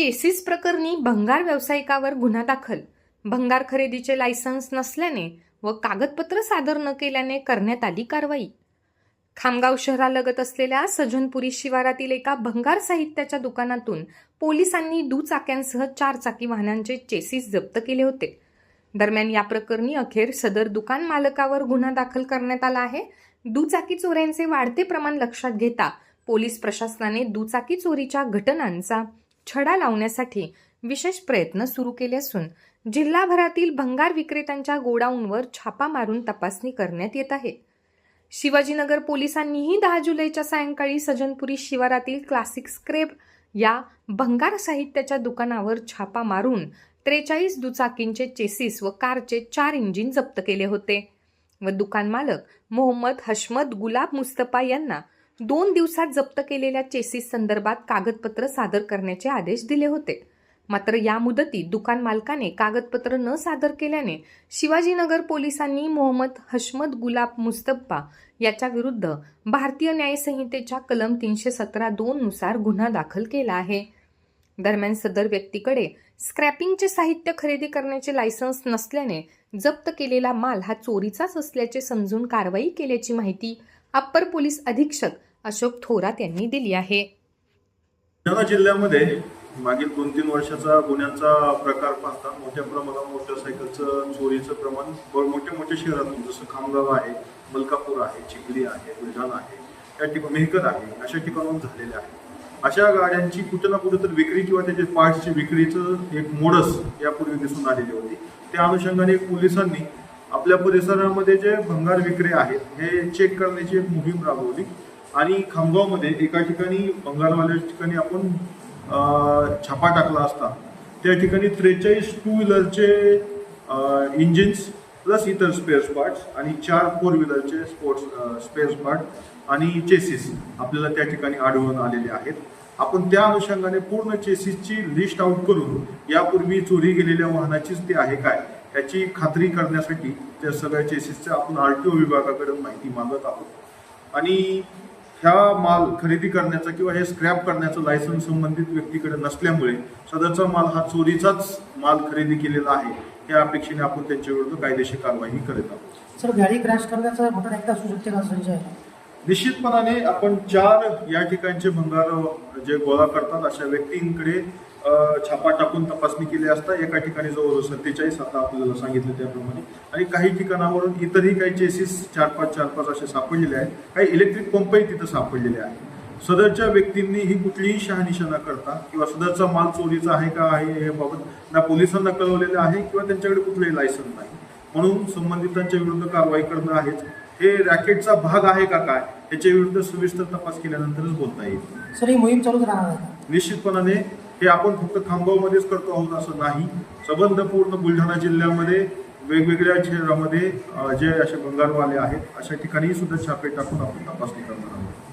Chassis प्रकरणी भंगार व्यावसायिकावर गुन्हा दाखल. भंगार खरेदीचे लायसन्स नसल्याने व कागदपत्र सादर न केल्याने करण्यात आली कारवाई. खामगाव शहरालगत असलेल्या सजनपुरी शिवारातील एका भंगार साहित्याच्या दुकानातून पोलिसांनी दुचाक्यांसह चारचाकी वाहनांचे चेसिस जप्त केले होते. दरम्यान या प्रकरणी अखेर सदर दुकान मालकावर गुन्हा दाखल करण्यात आला आहे. दुचाकी चोऱ्यांचे वाढते प्रमाण लक्षात घेता पोलीस प्रशासनाने दुचाकी चोरीच्या घटनांचा छडा लावण्यासाठी विशेष प्रयत्न सुरू केले असून जिल्हाभरातील भंगार विक्रेत्यांच्या गोडाऊनवर छापा मारून तपासणी करण्यात येत आहे. शिवाजीनगर पोलिसांनीही दहा जुलैच्या सायंकाळी सजनपुरी शिवारातील क्लासिक स्क्रेप या भंगार साहित्याच्या दुकानावर छापा मारून त्रेचाळीस दुचाकींचे चेसिस व कारचे चार इंजिन जप्त केले होते व दुकान मालक मोहम्मद हशमद गुलाब मुस्तफा यांना दोन दिवसात जप्त केलेल्या चेसीस संदर्भात कागदपत्र सादर करण्याचे आदेश दिले होते. मात्र या मुदतीत दुकान मालकाने कागदपत्र न सादर केल्याने शिवाजीनगर पोलिसांनी मोहम्मद हशमद गुलाब मुस्तफा याच्या विरुद्ध भारतीय न्यायसंहितेच्या कलम तीनशे सतरा दोन नुसार गुन्हा दाखल केला आहे. दरम्यान सदर व्यक्तीकडे स्क्रॅपिंगचे साहित्य खरेदी करण्याचे लायसन्स नसल्याने जप्त केलेला माल हा चोरीचाच असल्याचे समजून कारवाई केल्याची माहिती अप्पर पोलीस अधीक्षक अशोक थोरात यांनी दिली आहे. बुलढाणा जिल्ह्यामध्ये मागील दोन तीन वर्षाचा गुन्ह्यांचा प्रकार पाहता मोठ्या प्रमाणात मोटरसायकलचं चोरीचं प्रमाण मोठ्या मोठ्या शहरातून जसं खामगाव आहे मलकापूर आहे चिखली आहे बुलढाणा आहे या ठिकाणी मेहकर आहे अशा ठिकाणाहून झालेले आहे. अशा गाड्यांची कुठं ना कुठं तर विक्री किंवा त्याचे पार्ट्सची विक्रीचं एक मोडस यापूर्वी दिसून आलेली होती. त्या अनुषंगाने पोलिसांनी आपल्या परिसरामध्ये जे भंगार विक्री आहेत हे चेक करण्याची एक मोहीम राबवली. आणि खामगावमध्ये एका ठिकाणी बंगालवाल्याच्या ठिकाणी आपण छापा टाकला असता त्या ठिकाणी त्रेचाळीस टू व्हीलरचे इंजिन्स प्लस इतर स्पेअर्स पार्ट्स आणि चार फोर व्हीलरचे स्पोर्ट्स स्पेअर्स पार्ट आणि चेसिस आपल्याला त्या ठिकाणी आढळून आलेले आहेत. आपण त्या अनुषंगाने पूर्ण चेसिसची लिस्ट आउट करून यापूर्वी चोरी गेलेल्या वाहनाचीच ती आहे काय याची खात्री करण्यासाठी त्या सगळ्या चेसिसच्या आपण आर टी ओ विभागाकडून माहिती मागत आहोत. आणि ह्या माल खरेदी करण्याचा किंवा हे स्क्रॅप करण्याचं लायसन्स संबंधित व्यक्तीकडे नसल्यामुळे सदरचा माल हा चोरीचाच माल खरेदी केलेला आहे. या अपेक्षेने आपण त्यांच्या विरुद्ध कायदेशीर कारवाई करत आहोत. सर गाडी क्रॅश करण्याचा घटना एकदा असू शकते का आहे निश्चितपणाने आपण चार या ठिकाणचे भंगार जे गोळा करतात अशा व्यक्तींकडे छापा टाकून तपासणी केली असता एका ठिकाणी जवळजवळ सत्तेचाळीस आता आपल्याला सांगितलं त्याप्रमाणे. आणि काही ठिकाणावरून इतरही काही चेसिस चार पाच चार पाच असे सापडलेले आहेत. काही इलेक्ट्रिक पंपही तिथं सापडलेले आहेत. सदरच्या व्यक्तींनी ही कुठलीही शहानिशा न करता किंवा सदरचा माल चोरीचा आहे का आहे याबाबत ना पोलिसांना कळवलेलं आहे किंवा त्यांच्याकडे कुठलंही लायसन्स नाही. म्हणून संबंधितांच्या विरुद्ध कारवाई करणं आहेच. हे रॅकेटचा भाग आहे का काय याच्या विरुद्ध सविस्तर तपास केल्यानंतरच बोलता येईल. सर ही मोहीम चालूच राहणार? निश्चितपणाने हे आपण फक्त खामगावमध्येच करतो आहोत असं नाही. संबंध पूर्ण बुलढाणा जिल्ह्यामध्ये वेगवेगळ्या शहरामध्ये जे असे भंगारवाले आहेत अशा ठिकाणी सुद्धा छापे टाकून आपण तपासणी करणार आहोत.